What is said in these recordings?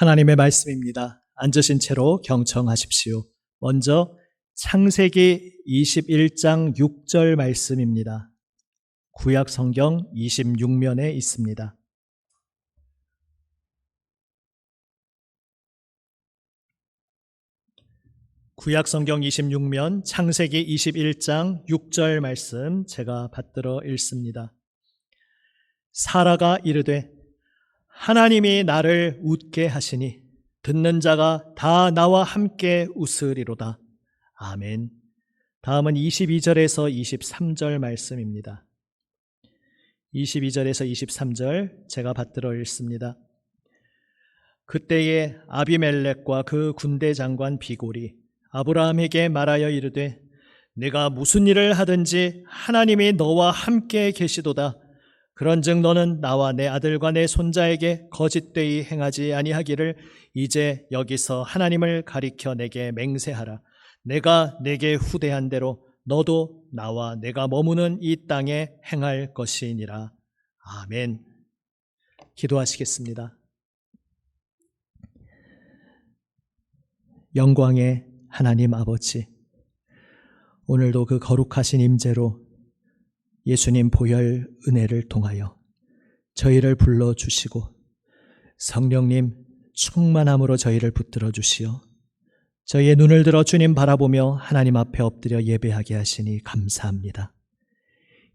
하나님의 말씀입니다. 앉으신 채로 경청하십시오. 먼저 창세기 21장 6절 말씀입니다. 구약 성경 26면에 있습니다. 구약 성경 26면 창세기 21장 6절 말씀 제가 받들어 읽습니다. 사라가 이르되 하나님이 나를 웃게 하시니 듣는 자가 다 나와 함께 웃으리로다. 아멘. 다음은 22절에서 23절 말씀입니다. 22절에서 23절 제가 받들어 읽습니다. 그때에 아비멜렉과 그 군대 장관 비골이 아브라함에게 말하여 이르되 내가 무슨 일을 하든지 하나님이 너와 함께 계시도다. 그런즉 너는 나와 내 아들과 내 손자에게 거짓되이 행하지 아니하기를 이제 여기서 하나님을 가리켜 내게 맹세하라. 내가 내게 후대한 대로 너도 나와 내가 머무는 이 땅에 행할 것이니라. 아멘. 기도하시겠습니다. 영광의 하나님 아버지, 오늘도 그 거룩하신 임재로 예수님 보혈 은혜를 통하여 저희를 불러 주시고 성령님 충만함으로 저희를 붙들어 주시어 저희의 눈을 들어 주님 바라보며 하나님 앞에 엎드려 예배하게 하시니 감사합니다.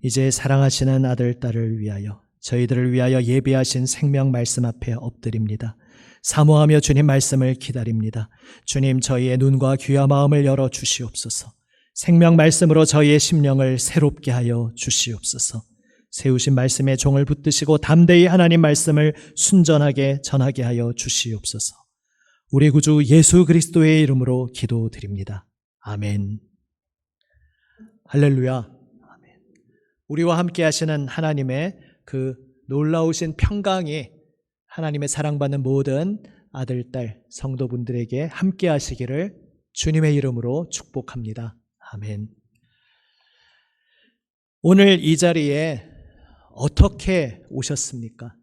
이제 사랑하시는 아들, 딸을 위하여 저희들을 위하여 예배하신 생명 말씀 앞에 엎드립니다. 사모하며 주님 말씀을 기다립니다. 주님 저희의 눈과 귀와 마음을 열어 주시옵소서. 생명 말씀으로 저희의 심령을 새롭게 하여 주시옵소서. 세우신 말씀에 종을 붙드시고 담대히 하나님 말씀을 순전하게 전하게 하여 주시옵소서. 우리 구주 예수 그리스도의 이름으로 기도드립니다. 아멘. 할렐루야. 아멘. 우리와 함께 하시는 하나님의 그 놀라우신 평강이 하나님의 사랑받는 모든 아들, 딸, 성도분들에게 함께 하시기를 주님의 이름으로 축복합니다. 아멘. 오늘 이 자리에 어떻게 오셨습니까?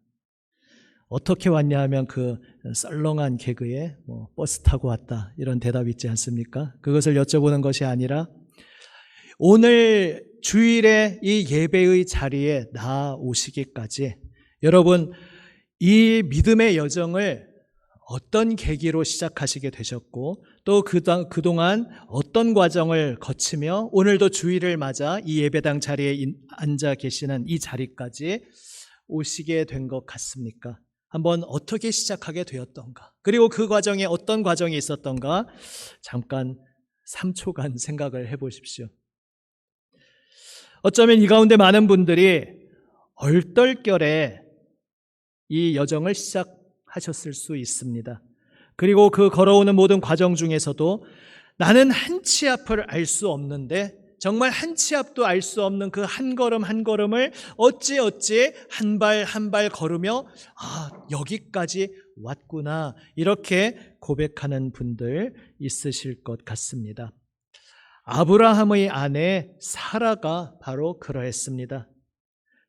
어떻게 왔냐 하면 그 썰렁한 개그에 뭐 버스 타고 왔다 이런 대답 있지 않습니까? 그것을 여쭤보는 것이 아니라 오늘 주일에 이 예배의 자리에 나오시기까지 여러분 이 믿음의 여정을 어떤 계기로 시작하시게 되셨고 또 그동안 어떤 과정을 거치며 오늘도 주일을 맞아 이 예배당 자리에 앉아 계시는 이 자리까지 오시게 된 것 같습니까? 한번 어떻게 시작하게 되었던가? 그리고 그 과정에 어떤 과정이 있었던가? 잠깐 3초간 생각을 해 보십시오. 어쩌면 이 가운데 많은 분들이 얼떨결에 이 여정을 시작 하셨을 수 있습니다. 그리고 그 걸어오는 모든 과정 중에서도 나는 한 치 앞을 알 수 없는데 정말 한 치 앞도 알 수 없는 그 한 걸음 한 걸음을 어찌 어찌 한 발 한 발 걸으며 아, 여기까지 왔구나. 이렇게 고백하는 분들 있으실 것 같습니다. 아브라함의 아내 사라가 바로 그러했습니다.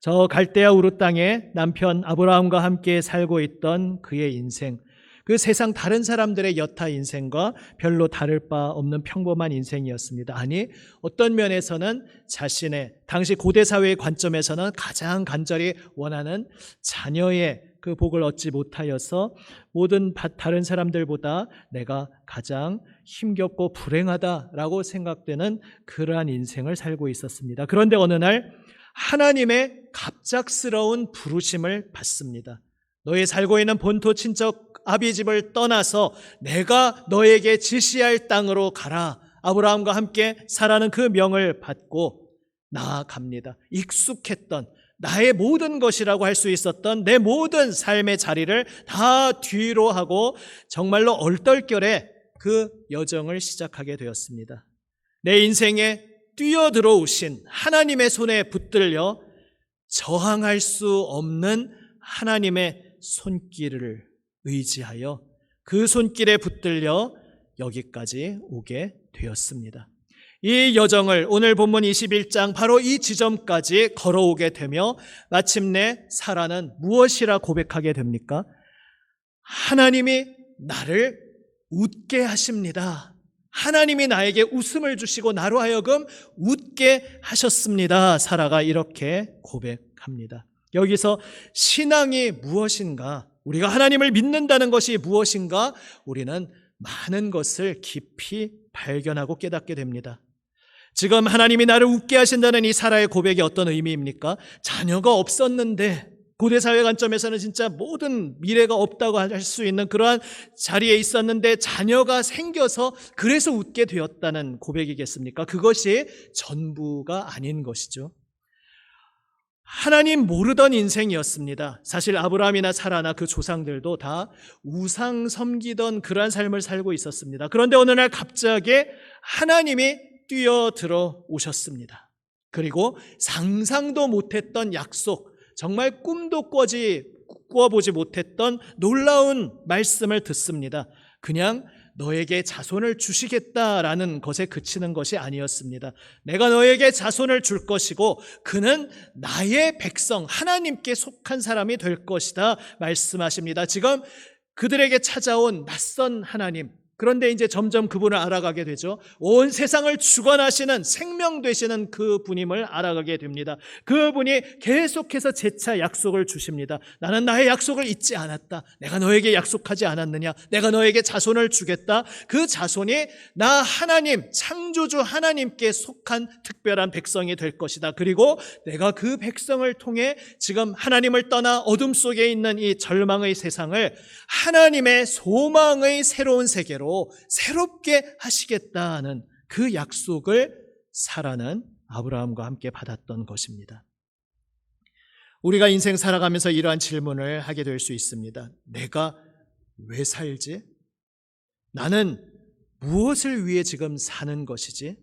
저 갈대아 우르 땅에 남편 아브라함과 함께 살고 있던 그의 인생, 그 세상 다른 사람들의 여타 인생과 별로 다를 바 없는 평범한 인생이었습니다. 아니, 어떤 면에서는 자신의 당시 고대 사회의 관점에서는 가장 간절히 원하는 자녀의 그 복을 얻지 못하여서 모든 다른 사람들보다 내가 가장 힘겹고 불행하다라고 생각되는 그러한 인생을 살고 있었습니다. 그런데 어느 날 하나님의 갑작스러운 부르심을 받습니다. 너희 살고 있는 본토 친척 아비 집을 떠나서 내가 너에게 지시할 땅으로 가라. 아브라함과 함께 사라는 그 명을 받고 나아갑니다. 익숙했던 나의 모든 것이라고 할 수 있었던 내 모든 삶의 자리를 다 뒤로 하고 정말로 얼떨결에 그 여정을 시작하게 되었습니다. 내 인생에 뛰어들어오신 하나님의 손에 붙들려 저항할 수 없는 하나님의 손길을 의지하여 그 손길에 붙들려 여기까지 오게 되었습니다. 이 여정을 오늘 본문 21장 바로 이 지점까지 걸어오게 되며 마침내 사라는 무엇이라 고백하게 됩니까? 하나님이 나를 웃게 하십니다. 하나님이 나에게 웃음을 주시고 나로 하여금 웃게 하셨습니다. 사라가 이렇게 고백합니다. 여기서 신앙이 무엇인가? 우리가 하나님을 믿는다는 것이 무엇인가? 우리는 많은 것을 깊이 발견하고 깨닫게 됩니다. 지금 하나님이 나를 웃게 하신다는 이 사라의 고백이 어떤 의미입니까? 자녀가 없었는데 고대 사회 관점에서는 진짜 모든 미래가 없다고 할 수 있는 그러한 자리에 있었는데 자녀가 생겨서 그래서 웃게 되었다는 고백이겠습니까? 그것이 전부가 아닌 것이죠. 하나님 모르던 인생이었습니다. 사실 아브라함이나 사라나 그 조상들도 다 우상 섬기던 그러한 삶을 살고 있었습니다. 그런데 어느 날 갑자기 하나님이 뛰어들어 오셨습니다. 그리고 상상도 못했던 약속, 정말 꿈도 꿔지, 꾸어보지 못했던 놀라운 말씀을 듣습니다. 그냥 너에게 자손을 주시겠다라는 것에 그치는 것이 아니었습니다. 내가 너에게 자손을 줄 것이고 그는 나의 백성 하나님께 속한 사람이 될 것이다 말씀하십니다. 지금 그들에게 찾아온 낯선 하나님 그런데 이제 점점 그분을 알아가게 되죠. 온 세상을 주관하시는 생명 되시는 그 분임을 알아가게 됩니다. 그분이 계속해서 재차 약속을 주십니다. 나는 나의 약속을 잊지 않았다. 내가 너에게 약속하지 않았느냐? 내가 너에게 자손을 주겠다. 그 자손이 나 하나님, 창조주 하나님께 속한 특별한 백성이 될 것이다. 그리고 내가 그 백성을 통해 지금 하나님을 떠나 어둠 속에 있는 이 절망의 세상을 하나님의 소망의 새로운 세계로 새롭게 하시겠다는 그 약속을 사라는 아브라함과 함께 받았던 것입니다. 우리가 인생 살아가면서 이러한 질문을 하게 될 수 있습니다. 내가 왜 살지? 나는 무엇을 위해 지금 사는 것이지?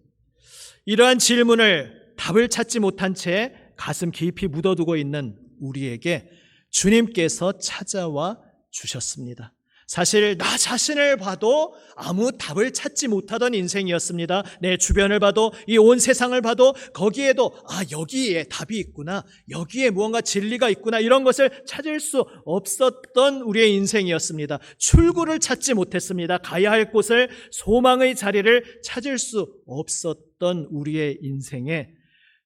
이러한 질문을 답을 찾지 못한 채 가슴 깊이 묻어두고 있는 우리에게 주님께서 찾아와 주셨습니다. 사실 나 자신을 봐도 아무 답을 찾지 못하던 인생이었습니다. 내 주변을 봐도 이 온 세상을 봐도 거기에도 아 여기에 답이 있구나. 여기에 무언가 진리가 있구나. 이런 것을 찾을 수 없었던 우리의 인생이었습니다. 출구를 찾지 못했습니다. 가야 할 곳을 소망의 자리를 찾을 수 없었던 우리의 인생에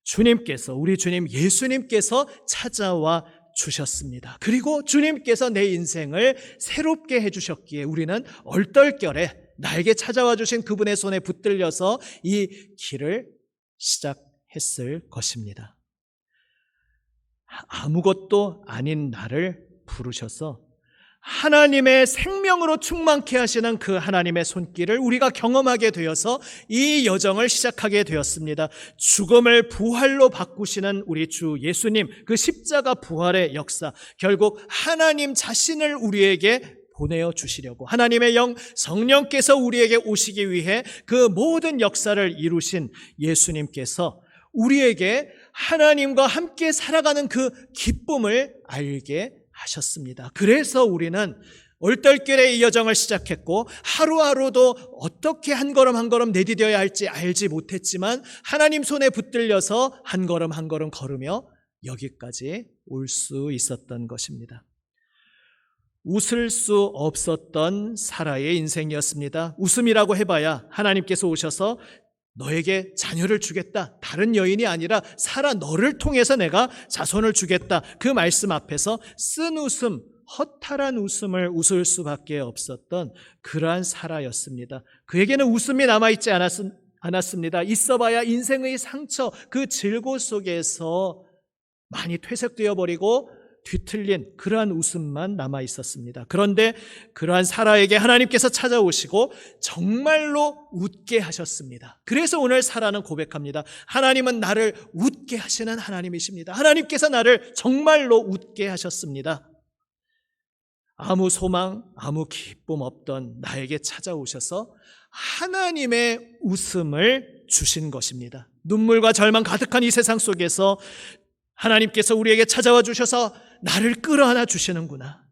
주님께서 우리 주님 예수님께서 찾아와 주셨습니다. 그리고 주님께서 내 인생을 새롭게 해주셨기에 우리는 얼떨결에 나에게 찾아와 주신 그분의 손에 붙들려서 이 길을 시작했을 것입니다. 아무것도 아닌 나를 부르셔서 하나님의 생명으로 충만케 하시는 그 하나님의 손길을 우리가 경험하게 되어서 이 여정을 시작하게 되었습니다. 죽음을 부활로 바꾸시는 우리 주 예수님, 그 십자가 부활의 역사, 결국 하나님 자신을 우리에게 보내어 주시려고 하나님의 영 성령께서 우리에게 오시기 위해 그 모든 역사를 이루신 예수님께서 우리에게 하나님과 함께 살아가는 그 기쁨을 알게 하셨습니다. 그래서 우리는 얼떨결에 이 여정을 시작했고 하루하루도 어떻게 한 걸음 한 걸음 내디뎌야 할지 알지 못했지만 하나님 손에 붙들려서 한 걸음 한 걸음 걸으며 여기까지 올 수 있었던 것입니다. 웃을 수 없었던 사라의 인생이었습니다. 웃음이라고 해봐야 하나님께서 오셔서 너에게 자녀를 주겠다. 다른 여인이 아니라 살아 너를 통해서 내가 자손을 주겠다. 그 말씀 앞에서 쓴 웃음, 허탈한 웃음을 웃을 수밖에 없었던 그러한 사라였습니다. 그에게는 웃음이 남아있지 않았습니다. 있어봐야 인생의 상처, 그 질고 속에서 많이 퇴색되어 버리고 뒤틀린 그러한 웃음만 남아 있었습니다. 그런데 그러한 사라에게 하나님께서 찾아오시고 정말로 웃게 하셨습니다. 그래서 오늘 사라는 고백합니다. 하나님은 나를 웃게 하시는 하나님이십니다. 하나님께서 나를 정말로 웃게 하셨습니다. 아무 소망, 아무 기쁨 없던 나에게 찾아오셔서 하나님의 웃음을 주신 것입니다. 눈물과 절망 가득한 이 세상 속에서 하나님께서 우리에게 찾아와 주셔서 나를 끌어안아 주시는구나.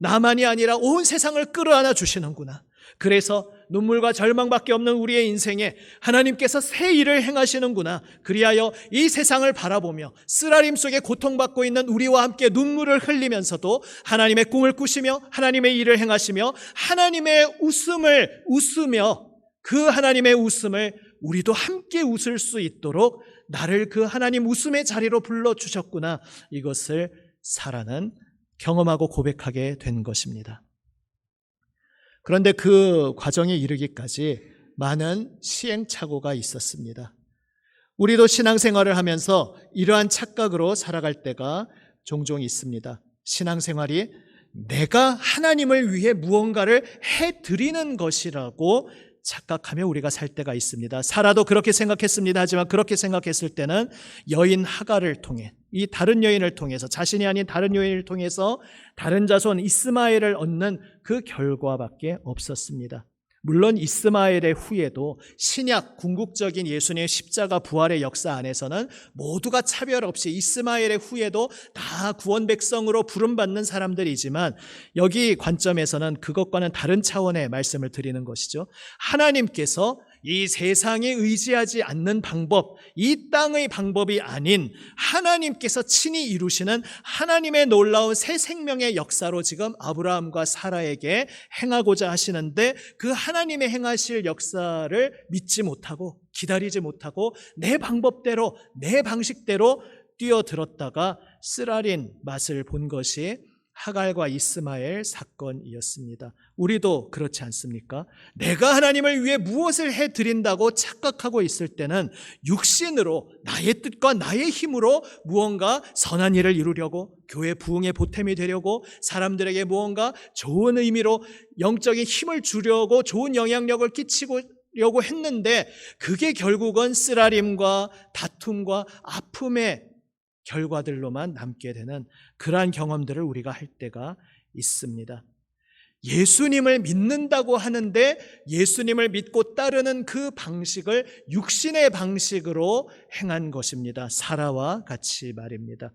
나만이 아니라 온 세상을 끌어안아 주시는구나. 그래서 눈물과 절망밖에 없는 우리의 인생에 하나님께서 새 일을 행하시는구나. 그리하여 이 세상을 바라보며 쓰라림 속에 고통받고 있는 우리와 함께 눈물을 흘리면서도 하나님의 꿈을 꾸시며 하나님의 일을 행하시며 하나님의 웃음을 웃으며 그 하나님의 웃음을 우리도 함께 웃을 수 있도록 나를 그 하나님 웃음의 자리로 불러주셨구나. 이것을 사라는 경험하고 고백하게 된 것입니다. 그런데 그 과정에 이르기까지 많은 시행착오가 있었습니다. 우리도 신앙생활을 하면서 이러한 착각으로 살아갈 때가 종종 있습니다. 신앙생활이 내가 하나님을 위해 무언가를 해 드리는 것이라고 착각하며 우리가 살 때가 있습니다. 사라도 그렇게 생각했습니다. 하지만 그렇게 생각했을 때는 여인 하가를 통해 이 다른 여인을 통해서 자신이 아닌 다른 여인을 통해서 다른 자손 이스마엘을 얻는 그 결과밖에 없었습니다. 물론 이스마엘의 후에도 신약 궁극적인 예수님의 십자가 부활의 역사 안에서는 모두가 차별 없이 이스마엘의 후에도 다 구원 백성으로 부름받는 사람들이지만 여기 관점에서는 그것과는 다른 차원의 말씀을 드리는 것이죠. 하나님께서 이 세상에 의지하지 않는 방법, 이 땅의 방법이 아닌 하나님께서 친히 이루시는 하나님의 놀라운 새 생명의 역사로 지금 아브라함과 사라에게 행하고자 하시는데 그 하나님의 행하실 역사를 믿지 못하고 기다리지 못하고 내 방법대로 내 방식대로 뛰어들었다가 쓰라린 맛을 본 것이 하갈과 이스마엘 사건이었습니다. 우리도 그렇지 않습니까? 내가 하나님을 위해 무엇을 해 드린다고 착각하고 있을 때는 육신으로 나의 뜻과 나의 힘으로 무언가 선한 일을 이루려고 교회 부흥의 보탬이 되려고 사람들에게 무언가 좋은 의미로 영적인 힘을 주려고 좋은 영향력을 끼치고 려고 했는데 그게 결국은 쓰라림과 다툼과 아픔의 결과들로만 남게 되는 그러한 경험들을 우리가 할 때가 있습니다. 예수님을 믿는다고 하는데 예수님을 믿고 따르는 그 방식을 육신의 방식으로 행한 것입니다. 사라와 같이 말입니다.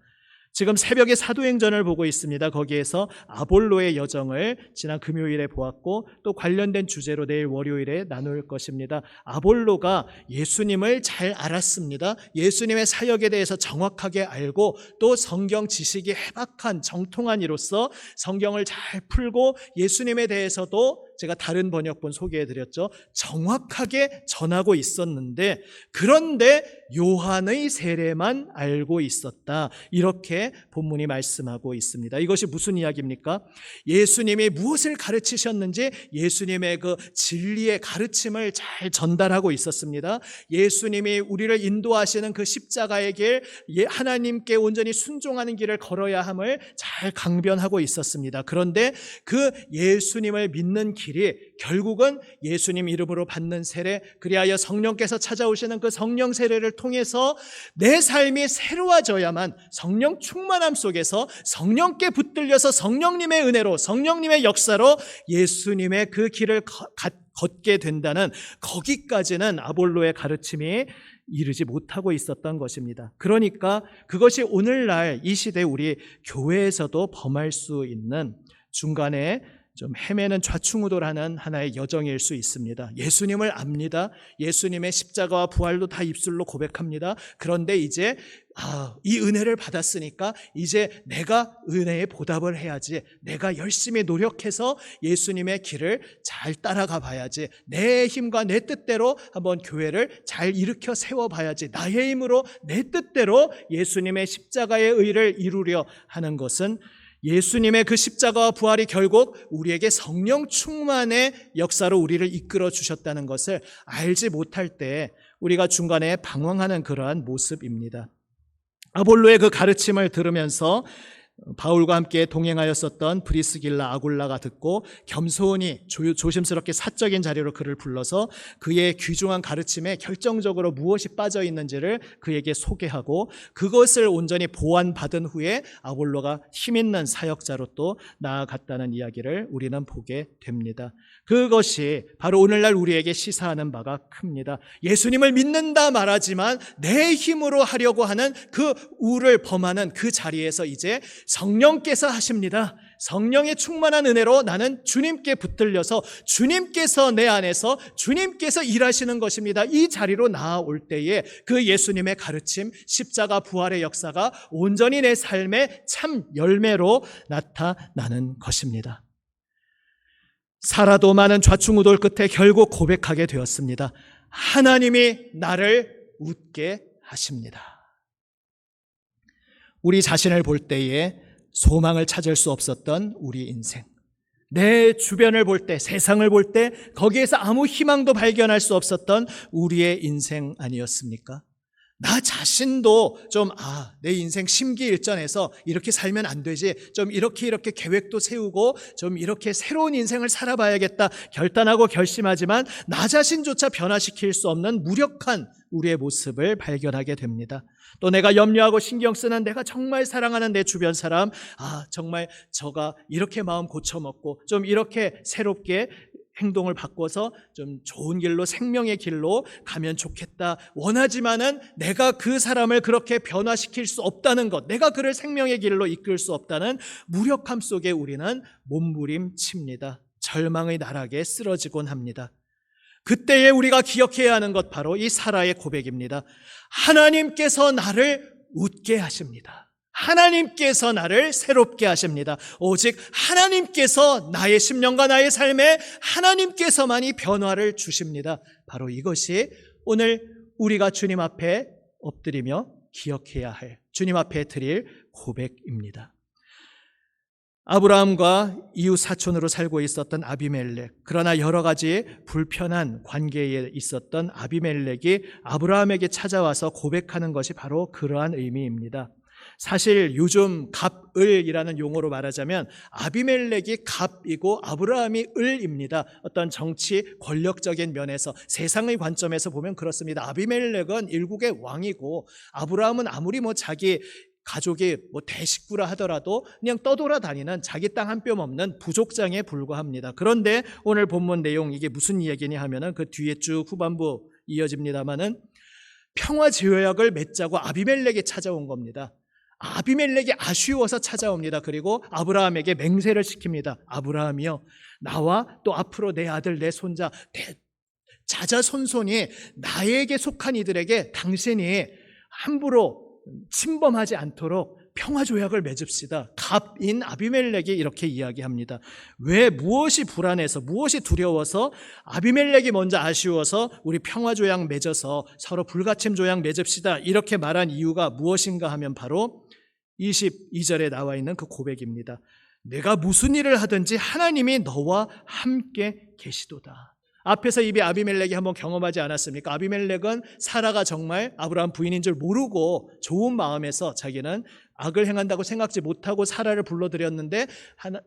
지금 새벽에 사도행전을 보고 있습니다. 거기에서 아볼로의 여정을 지난 금요일에 보았고 또 관련된 주제로 내일 월요일에 나눌 것입니다. 아볼로가 예수님을 잘 알았습니다. 예수님의 사역에 대해서 정확하게 알고 또 성경 지식이 해박한 정통한 이로서 성경을 잘 풀고 예수님에 대해서도 제가 다른 번역본 소개해 드렸죠. 정확하게 전하고 있었는데 그런데 요한의 세례만 알고 있었다. 이렇게 본문이 말씀하고 있습니다. 이것이 무슨 이야기입니까? 예수님이 무엇을 가르치셨는지 예수님의 그 진리의 가르침을 잘 전달하고 있었습니다. 예수님이 우리를 인도하시는 그 십자가의 길, 예, 하나님께 온전히 순종하는 길을 걸어야 함을 잘 강변하고 있었습니다. 그런데 그 예수님을 믿는 길이 결국은 예수님 이름으로 받는 세례, 그리하여 성령께서 찾아오시는 그 성령 세례를 통해서 내 삶이 새로워져야만 성령 충만함 속에서 성령께 붙들려서 성령님의 은혜로 성령님의 역사로 예수님의 그 길을 걷게 된다는 거기까지는 아볼로의 가르침이 이르지 못하고 있었던 것입니다. 그러니까 그것이 오늘날 이 시대 우리 교회에서도 범할 수 있는 중간에 좀 헤매는 좌충우돌하는 하나의 여정일 수 있습니다. 예수님을 압니다. 예수님의 십자가와 부활도 다 입술로 고백합니다. 그런데 이제 아, 이 은혜를 받았으니까 이제 내가 은혜에 보답을 해야지. 내가 열심히 노력해서 예수님의 길을 잘 따라가 봐야지. 내 힘과 내 뜻대로 한번 교회를 잘 일으켜 세워 봐야지. 나의 힘으로 내 뜻대로 예수님의 십자가의 의를 이루려 하는 것은 예수님의 그 십자가와 부활이 결국 우리에게 성령 충만의 역사로 우리를 이끌어 주셨다는 것을 알지 못할 때 우리가 중간에 방황하는 그러한 모습입니다. 아볼로의 그 가르침을 들으면서 바울과 함께 동행하였었던 브리스길라 아굴라가 듣고 겸손히 조 심스럽게 사적인 자리로 그를 불러서 그의 귀중한 가르침에 결정적으로 무엇이 빠져 있는지를 그에게 소개하고 그것을 온전히 보완받은 후에 아볼로가 힘있는 사역자로 또 나아갔다는 이야기를 우리는 보게 됩니다. 그것이 바로 오늘날 우리에게 시사하는 바가 큽니다. 예수님을 믿는다 말하지만 내 힘으로 하려고 하는 그 우를 범하는 그 자리에서 이제 성령께서 하십니다. 성령의 충만한 은혜로 나는 주님께 붙들려서 주님께서 내 안에서 주님께서 일하시는 것입니다. 이 자리로 나아올 때에 그 예수님의 가르침, 십자가 부활의 역사가 온전히 내 삶의 참 열매로 나타나는 것입니다. 살아도 많은 좌충우돌 끝에 결국 고백하게 되었습니다. 하나님이 나를 웃게 하십니다. 우리 자신을 볼 때에 소망을 찾을 수 없었던 우리 인생. 내 주변을 볼 때, 세상을 볼 때, 거기에서 아무 희망도 발견할 수 없었던 우리의 인생 아니었습니까? 나 자신도 좀, 아, 내 인생 심기일전에서 이렇게 살면 안 되지. 좀 이렇게 이렇게 계획도 세우고 좀 이렇게 새로운 인생을 살아봐야겠다. 결단하고 결심하지만 나 자신조차 변화시킬 수 없는 무력한 우리의 모습을 발견하게 됩니다. 또 내가 염려하고 신경 쓰는 내가 정말 사랑하는 내 주변 사람, 아, 정말 저가 이렇게 마음 고쳐먹고 좀 이렇게 새롭게 행동을 바꿔서 좀 좋은 길로 생명의 길로 가면 좋겠다. 원하지만은 내가 그 사람을 그렇게 변화시킬 수 없다는 것, 내가 그를 생명의 길로 이끌 수 없다는 무력함 속에 우리는 몸부림칩니다. 절망의 나락에 쓰러지곤 합니다. 그때에 우리가 기억해야 하는 것 바로 이 사라의 고백입니다. 하나님께서 나를 웃게 하십니다. 하나님께서 나를 새롭게 하십니다. 오직 하나님께서 나의 심령과 나의 삶에 하나님께서만이 변화를 주십니다. 바로 이것이 오늘 우리가 주님 앞에 엎드리며 기억해야 할 주님 앞에 드릴 고백입니다. 아브라함과 이웃 사촌으로 살고 있었던 아비멜렉. 그러나 여러 가지 불편한 관계에 있었던 아비멜렉이 아브라함에게 찾아와서 고백하는 것이 바로 그러한 의미입니다. 사실 요즘 갑을이라는 용어로 말하자면 아비멜렉이 갑이고 아브라함이 을입니다. 어떤 정치 권력적인 면에서 세상의 관점에서 보면 그렇습니다. 아비멜렉은 일국의 왕이고 아브라함은 아무리 뭐 자기 가족이 뭐 대식구라 하더라도 그냥 떠돌아 다니는 자기 땅 한 뼘 없는 부족장에 불과합니다. 그런데 오늘 본문 내용 이게 무슨 이야기냐 하면은 그 뒤에 쭉 후반부 이어집니다만은 평화 제약을 맺자고 아비멜렉이 찾아온 겁니다. 아비멜렉이 아쉬워서 찾아옵니다. 그리고 아브라함에게 맹세를 시킵니다. 아브라함이요. 나와 또 앞으로 내 아들, 내 손자, 대, 자자손손이 나에게 속한 이들에게 당신이 함부로 침범하지 않도록 평화 조약을 맺읍시다. 갑인 아비멜렉이 이렇게 이야기합니다. 왜 무엇이 불안해서 무엇이 두려워서 아비멜렉이 먼저 아쉬워서 우리 평화 조약 맺어서 서로 불가침 조약 맺읍시다. 이렇게 말한 이유가 무엇인가 하면 바로 22절에 나와 있는 그 고백입니다. 내가 무슨 일을 하든지 하나님이 너와 함께 계시도다. 앞에서 이비 아비멜렉이 한번 경험하지 않았습니까? 아비멜렉은 사라가 정말 아브라함 부인인 줄 모르고 좋은 마음에서 자기는 악을 행한다고 생각지 못하고 사라를 불러들였는데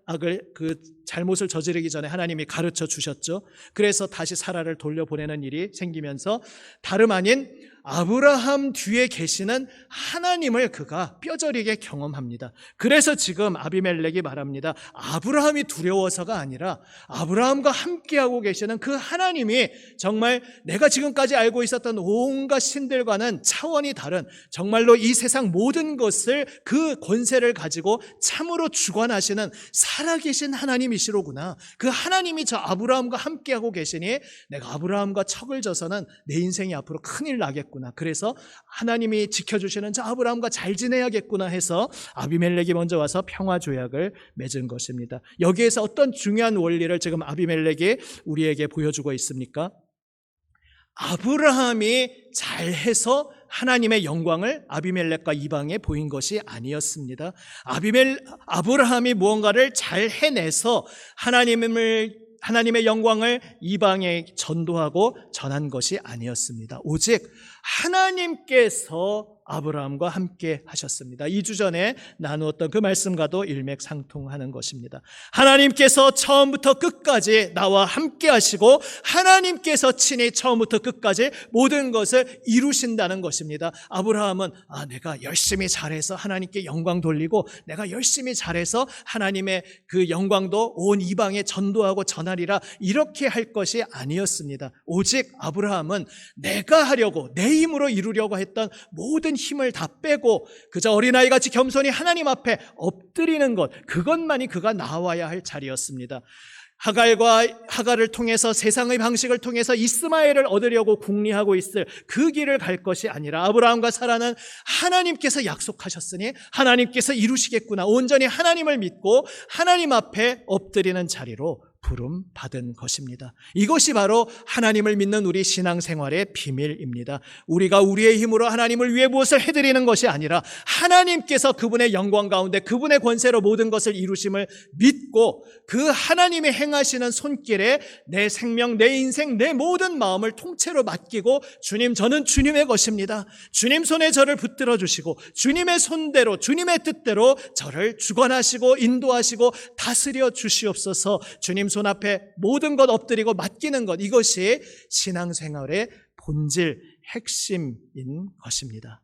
악을 그 잘못을 저지르기 전에 하나님이 가르쳐 주셨죠. 그래서 다시 사라를 돌려보내는 일이 생기면서 다름 아닌 아브라함 뒤에 계시는 하나님을 그가 뼈저리게 경험합니다. 그래서 지금 아비멜렉이 말합니다. 아브라함이 두려워서가 아니라 아브라함과 함께하고 계시는 그 하나님이 정말 내가 지금까지 알고 있었던 온갖 신들과는 차원이 다른 정말로 이 세상 모든 것을 그 권세를 가지고 참으로 주관하시는 살아계신 하나님이시로구나. 그 하나님이 저 아브라함과 함께하고 계시니 내가 아브라함과 척을 져서는 내 인생이 앞으로 큰일 나겠 구나. 있구나. 그래서 하나님이 지켜주시는 저 아브라함과 잘 지내야겠구나 해서 아비멜렉이 먼저 와서 평화 조약을 맺은 것입니다. 여기에서 어떤 중요한 원리를 지금 아비멜렉이 우리에게 보여주고 있습니까? 아브라함이 잘해서 하나님의 영광을 아비멜렉과 이방에 보인 것이 아니었습니다. 아비멜 아브라함이 무언가를 잘 해내서 하나님을 하나님의 영광을 이방에 전도하고 전한 것이 아니었습니다. 오직 하나님께서 아브라함과 함께 하셨습니다. 2주 전에 나누었던 그 말씀과도 일맥상통하는 것입니다. 하나님께서 처음부터 끝까지 나와 함께 하시고 하나님께서 친히 처음부터 끝까지 모든 것을 이루신다는 것입니다. 아브라함은 아 내가 열심히 잘해서 하나님께 영광 돌리고 내가 열심히 잘해서 하나님의 그 영광도 온 이방에 전도하고 전하리라 이렇게 할 것이 아니었습니다. 오직 아브라함은 내가 하려고 내 힘으로 이루려고 했던 모든 힘을 다 빼고 그저 어린아이 같이 겸손히 하나님 앞에 엎드리는 것 그것만이 그가 나와야 할 자리였습니다. 하갈과 하갈을 통해서 세상의 방식을 통해서 이스마엘을 얻으려고 궁리하고 있을 그 길을 갈 것이 아니라 아브라함과 사라는 하나님께서 약속하셨으니 하나님께서 이루시겠구나 온전히 하나님을 믿고 하나님 앞에 엎드리는 자리로 부름 받은 것입니다. 이것이 바로 하나님을 믿는 우리 신앙생활의 비밀입니다. 우리가 우리의 힘으로 하나님을 위해 무엇을 해드리는 것이 아니라 하나님께서 그분의 영광 가운데 그분의 권세로 모든 것을 이루심을 믿고 그 하나님의 행하시는 손길에 내 생명, 내 인생, 내 모든 마음을 통째로 맡기고 주님 저는 주님의 것입니다. 주님 손에 저를 붙들어 주시고 주님의 손대로 주님의 뜻대로 저를 주관하시고 인도하시고 다스려 주시옵소서. 주님 손 앞에 모든 것 엎드리고 맡기는 것 이것이 신앙생활의 본질 핵심인 것입니다.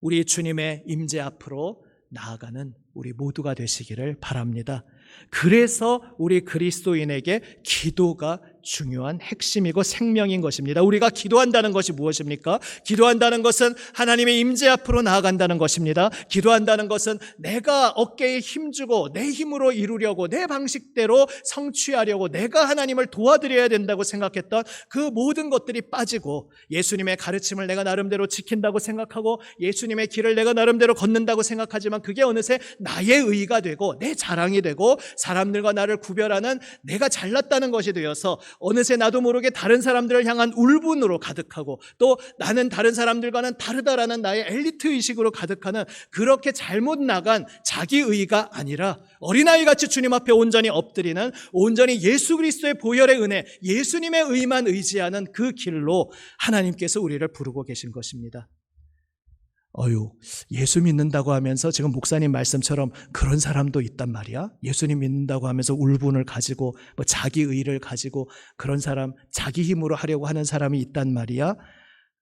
우리 주님의 임재 앞으로 나아가는 우리 모두가 되시기를 바랍니다. 그래서 우리 그리스도인에게 기도가 중요한 핵심이고 생명인 것입니다. 우리가 기도한다는 것이 무엇입니까? 기도한다는 것은 하나님의 임재 앞으로 나아간다는 것입니다. 기도한다는 것은 내가 어깨에 힘주고 내 힘으로 이루려고 내 방식대로 성취하려고 내가 하나님을 도와드려야 된다고 생각했던 그 모든 것들이 빠지고 예수님의 가르침을 내가 나름대로 지킨다고 생각하고 예수님의 길을 내가 나름대로 걷는다고 생각하지만 그게 어느새 나의 의의가 되고 내 자랑이 되고 사람들과 나를 구별하는 내가 잘났다는 것이 되어서 어느새 나도 모르게 다른 사람들을 향한 울분으로 가득하고 또 나는 다른 사람들과는 다르다라는 나의 엘리트 의식으로 가득하는 그렇게 잘못 나간 자기의가 아니라 어린아이 같이 주님 앞에 온전히 엎드리는 온전히 예수 그리스도의 보혈의 은혜, 예수님의 의만 의지하는 그 길로 하나님께서 우리를 부르고 계신 것입니다. 어유, 예수 믿는다고 하면서 지금 목사님 말씀처럼 그런 사람도 있단 말이야? 예수님 믿는다고 하면서 울분을 가지고 뭐 자기 의를 가지고 그런 사람, 자기 힘으로 하려고 하는 사람이 있단 말이야?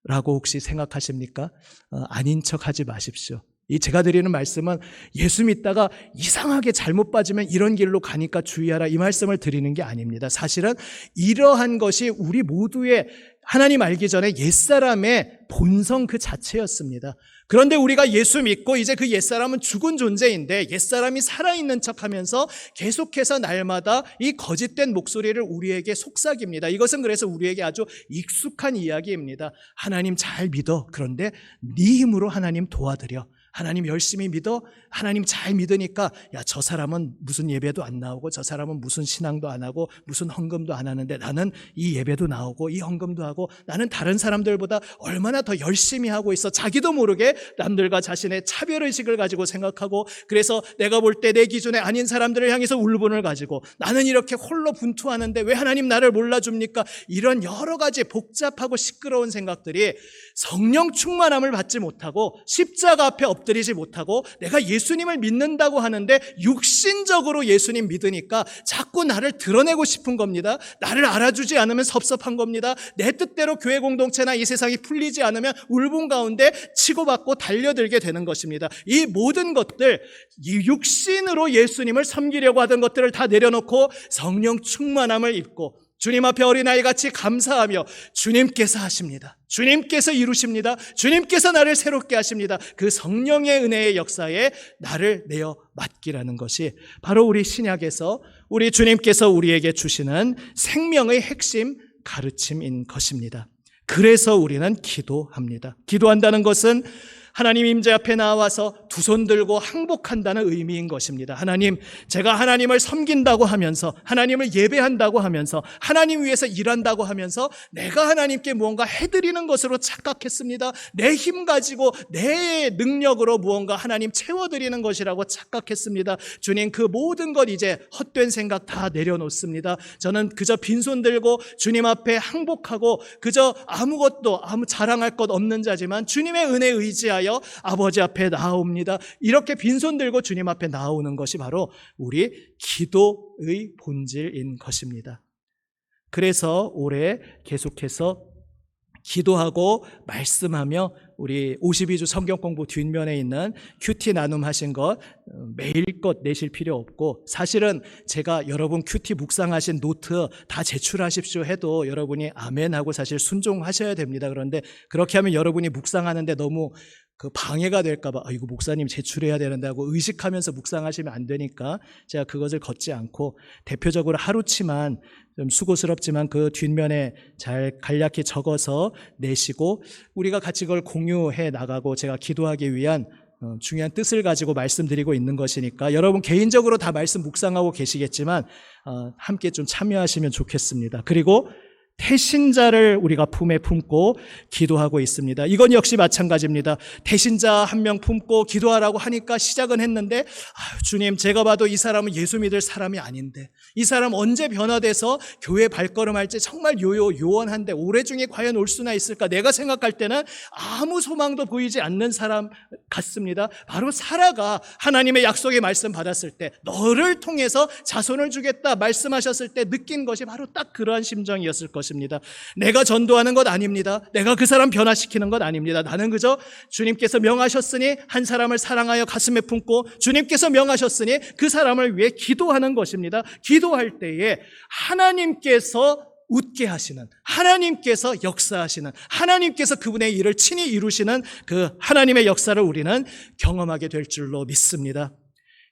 라고 혹시 생각하십니까? 어, 아닌 척 하지 마십시오. 이 제가 드리는 말씀은 예수 믿다가 이상하게 잘못 빠지면 이런 길로 가니까 주의하라 이 말씀을 드리는 게 아닙니다. 사실은 이러한 것이 우리 모두의 하나님 알기 전에 옛사람의 본성 그 자체였습니다. 그런데 우리가 예수 믿고 이제 그 옛사람은 죽은 존재인데 옛사람이 살아있는 척 하면서 계속해서 날마다 이 거짓된 목소리를 우리에게 속삭입니다. 이것은 그래서 우리에게 아주 익숙한 이야기입니다. 하나님 잘 믿어. 그런데 네 힘으로 하나님 도와드려. 하나님 열심히 믿어? 하나님 잘 믿으니까 야, 저 사람은 무슨 예배도 안 나오고 저 사람은 무슨 신앙도 안 하고 무슨 헌금도 안 하는데 나는 이 예배도 나오고 이 헌금도 하고 나는 다른 사람들보다 얼마나 더 열심히 하고 있어. 자기도 모르게 남들과 자신의 차별의식을 가지고 생각하고 그래서 내가 볼 때 내 기준에 아닌 사람들을 향해서 울분을 가지고 나는 이렇게 홀로 분투하는데 왜 하나님 나를 몰라줍니까? 이런 여러 가지 복잡하고 시끄러운 생각들이 성령 충만함을 받지 못하고 십자가 앞에 엎 드리지 못하고 내가 예수님을 믿는다고 하는데 육신적으로 예수님 믿으니까 자꾸 나를 드러내고 싶은 겁니다. 나를 알아주지 않으면 섭섭한 겁니다. 내 뜻대로 교회 공동체나 이 세상이 풀리지 않으면 울분 가운데 치고받고 달려들게 되는 것입니다. 이 모든 것들, 이 육신으로 예수님을 섬기려고 하던 것들을 다 내려놓고 성령 충만함을 입고 주님 앞에 어린아이 같이 감사하며 주님께서 하십니다. 주님께서 이루십니다. 주님께서 나를 새롭게 하십니다. 그 성령의 은혜의 역사에 나를 내어 맡기라는 것이 바로 우리 신약에서 우리 주님께서 우리에게 주시는 생명의 핵심 가르침인 것입니다. 그래서 우리는 기도합니다. 기도한다는 것은 하나님 임재 앞에 나와서 두 손 들고 항복한다는 의미인 것입니다. 하나님, 제가 하나님을 섬긴다고 하면서 하나님을 예배한다고 하면서 하나님 위해서 일한다고 하면서 내가 하나님께 무언가 해드리는 것으로 착각했습니다. 내 힘 가지고 내 능력으로 무언가 하나님 채워드리는 것이라고 착각했습니다. 주님, 그 모든 것 이제 헛된 생각 다 내려놓습니다. 저는 그저 빈손 들고 주님 앞에 항복하고 그저 아무것도 아무 자랑할 것 없는 자지만 주님의 은혜 의지하여 하여 아버지 앞에 나옵니다. 이렇게 빈손 들고 주님 앞에 나오는 것이 바로 우리 기도의 본질인 것입니다. 그래서 올해 계속해서 기도하고 말씀하며 우리 52주 성경 공부 뒷면에 있는 큐티 나눔 하신 것 어, 매일 것 내실 필요 없고 사실은 제가 여러분 큐티 묵상하신 노트 다 제출하십시오 해도 여러분이 아멘 하고 사실 순종하셔야 됩니다. 그런데 그렇게 하면 여러분이 묵상하는데 너무 그 방해가 될까봐 아 이거 목사님 제출해야 되는데 하고 의식하면서 묵상하시면 안 되니까 제가 그것을 걷지 않고 대표적으로 하루치만 좀 수고스럽지만 그 뒷면에 잘 간략히 적어서 내시고 우리가 같이 그걸 공유해 나가고 제가 기도하기 위한 어, 중요한 뜻을 가지고 말씀드리고 있는 것이니까 여러분 개인적으로 다 말씀 묵상하고 계시겠지만 어, 함께 좀 참여하시면 좋겠습니다. 그리고 태신자를 우리가 품에 품고 기도하고 있습니다. 이건 역시 마찬가지입니다. 태신자 한 명 품고 기도하라고 하니까 시작은 했는데 아유, 주님 제가 봐도 이 사람은 예수 믿을 사람이 아닌데 이 사람 언제 변화돼서 교회 발걸음할지 정말 요요 요원한데 올해 중에 과연 올 수나 있을까? 내가 생각할 때는 아무 소망도 보이지 않는 사람 같습니다. 바로 사라가 하나님의 약속의 말씀 받았을 때 너를 통해서 자손을 주겠다 말씀하셨을 때 느낀 것이 바로 딱 그러한 심정이었을 것입니다. 내가 전도하는 것 아닙니다. 내가 그 사람 변화시키는 것 아닙니다. 나는 그저 주님께서 명하셨으니 한 사람을 사랑하여 가슴에 품고 주님께서 명하셨으니 그 사람을 위해 기도하는 것입니다. 기도할 때에 하나님께서 웃게 하시는 하나님께서 역사하시는 하나님께서 그분의 일을 친히 이루시는 그 하나님의 역사를 우리는 경험하게 될 줄로 믿습니다.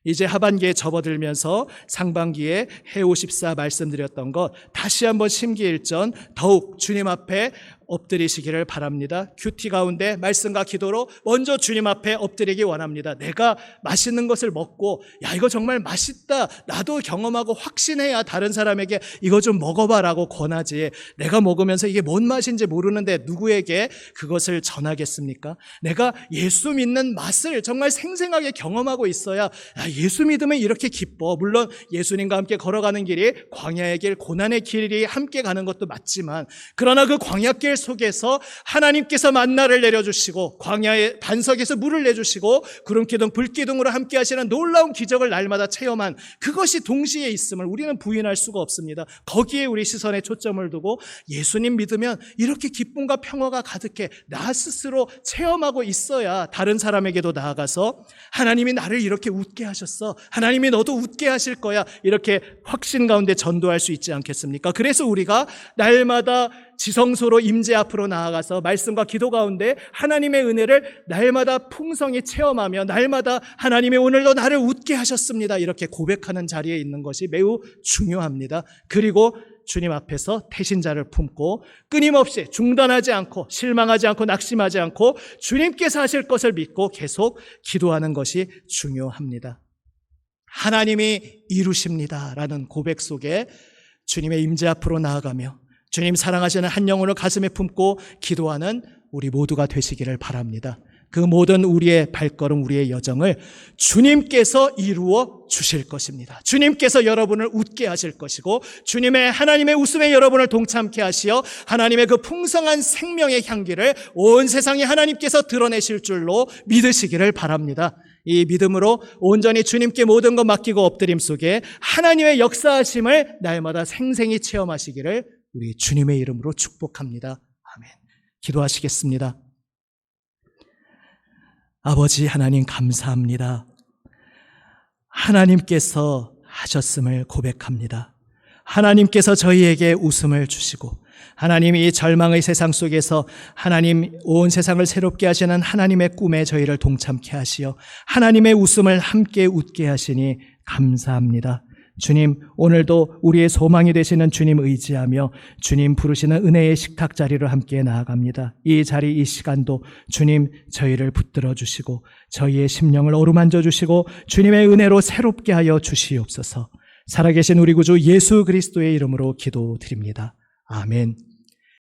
이제 하반기에 접어들면서 상반기에 해오십사 말씀드렸던 것 다시 한번 심기일전 더욱 주님 앞에 엎드리시기를 바랍니다. 큐티 가운데 말씀과 기도로 먼저 주님 앞에 엎드리기 원합니다. 내가 맛있는 것을 먹고 야 이거 정말 맛있다. 나도 경험하고 확신해야 다른 사람에게 이거 좀 먹어봐라고 권하지. 내가 먹으면서 이게 뭔 맛인지 모르는데 누구에게 그것을 전하겠습니까? 내가 예수 믿는 맛을 정말 생생하게 경험하고 있어야 야, 예수 믿으면 이렇게 기뻐. 물론 예수님과 함께 걸어가는 길이 광야의 길, 고난의 길이 함께 가는 것도 맞지만 그러나 그 광야 길 속에서 하나님께서 만나를 내려주시고 광야의 반석에서 물을 내주시고 구름기둥 불기둥으로 함께 하시는 놀라운 기적을 날마다 체험한 그것이 동시에 있음을 우리는 부인할 수가 없습니다. 거기에 우리 시선에 초점을 두고 예수님 믿으면 이렇게 기쁨과 평화가 가득해 나 스스로 체험하고 있어야 다른 사람에게도 나아가서 하나님이 나를 이렇게 웃게 하셨어. 하나님이 너도 웃게 하실 거야. 이렇게 확신 가운데 전도할 수 있지 않겠습니까? 그래서 우리가 날마다 지성소로 임재 앞으로 나아가서 말씀과 기도 가운데 하나님의 은혜를 날마다 풍성히 체험하며 날마다 하나님이 오늘도 나를 웃게 하셨습니다. 이렇게 고백하는 자리에 있는 것이 매우 중요합니다. 그리고 주님 앞에서 태신자를 품고 끊임없이 중단하지 않고 실망하지 않고 낙심하지 않고 주님께서 하실 것을 믿고 계속 기도하는 것이 중요합니다. 하나님이 이루십니다라는 고백 속에 주님의 임재 앞으로 나아가며 주님 사랑하시는 한 영혼을 가슴에 품고 기도하는 우리 모두가 되시기를 바랍니다. 그 모든 우리의 발걸음, 우리의 여정을 주님께서 이루어 주실 것입니다. 주님께서 여러분을 웃게 하실 것이고, 주님의 하나님의 웃음에 여러분을 동참케 하시어 하나님의 그 풍성한 생명의 향기를 온 세상에 하나님께서 드러내실 줄로 믿으시기를 바랍니다. 이 믿음으로 온전히 주님께 모든 것 맡기고 엎드림 속에 하나님의 역사하심을 날마다 생생히 체험하시기를 우리 주님의 이름으로 축복합니다. 아멘. 기도하시겠습니다. 아버지 하나님 감사합니다. 하나님께서 하셨음을 고백합니다. 하나님께서 저희에게 웃음을 주시고 하나님이 이 절망의 세상 속에서 하나님 온 세상을 새롭게 하시는 하나님의 꿈에 저희를 동참케 하시어 하나님의 웃음을 함께 웃게 하시니 감사합니다. 주님, 오늘도 우리의 소망이 되시는 주님 의지하며 주님 부르시는 은혜의 식탁 자리로 함께 나아갑니다. 이 자리, 이 시간도 주님 저희를 붙들어 주시고 저희의 심령을 어루만져 주시고 주님의 은혜로 새롭게 하여 주시옵소서. 살아계신 우리 구주 예수 그리스도의 이름으로 기도드립니다. 아멘.